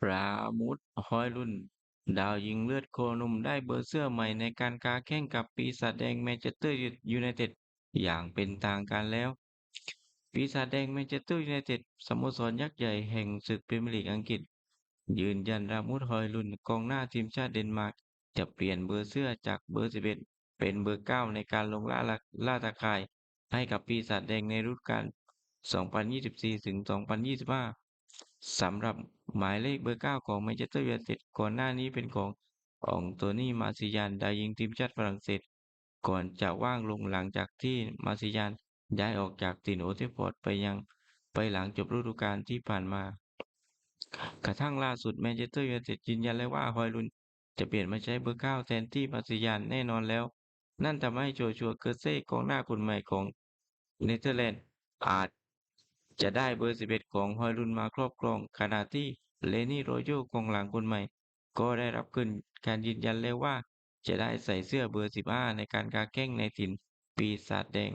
ปราโมทฮอยลุนดาวยิงเลือดโคนุมได้เบอร์เสื้อใหม่ในการค้าแข่งกับปีศาจแดงแมนเชสเตอร์ยูไนเต็ดอย่างเป็นทางการแล้ว ปีศาจแดงแมนเชสเตอร์ยูไนเต็ดสโมสรยักษ์ใหญ่แห่งศึกพรีเมียร์ลีกอังกฤษ ยืนยันรามุดฮอยลุนกองหน้าทีมชาติเดนมาร์กจะเปลี่ยนเบอร์เสื้อจากเบอร์ 11 เป็นเบอร์ 9 ในการลงล่าละล่าตาข่าย ให้กับปีศาจแดงในฤดูกาล2024 ถึง 2025 สำหรับหมายเลขเบอร์ 9 ของแมนเชสเตอร์ยูไนเต็ดก่อนหน้านี้เป็นของอองโตนี่มาซิยานดายิงทีมชาติฝรั่งเศส ก่อนจะว่างลงหลังจากที่มาซิยานย้ายออกจากตินโอเทฟอร์ดไปยังไปหลังจบฤดูกาลที่ผ่านมา กระทั่งล่าสุดแมนเชสเตอร์ยูไนเต็ดยืนยันแล้วว่าฮอยลุนจะเปลี่ยนมาใช้เบอร์ 9 แทนที่มาซิยานแน่นอนแล้ว นั่นทำให้โจชัวเกอร์เซ่กองหน้าคนใหม่ของเนเธอร์แลนด์อาจ จะได้เบอร์ 11 ของฮอยลุนมาครอบครอง ขณะที่เลนี่โรโยกองหลังคนใหม่ ก็ได้รับขึ้นการยืนยันแล้วว่า จะได้ใส่เสื้อเบอร์ 15 ในการกาแข้งในถิ่นปีศาจแดง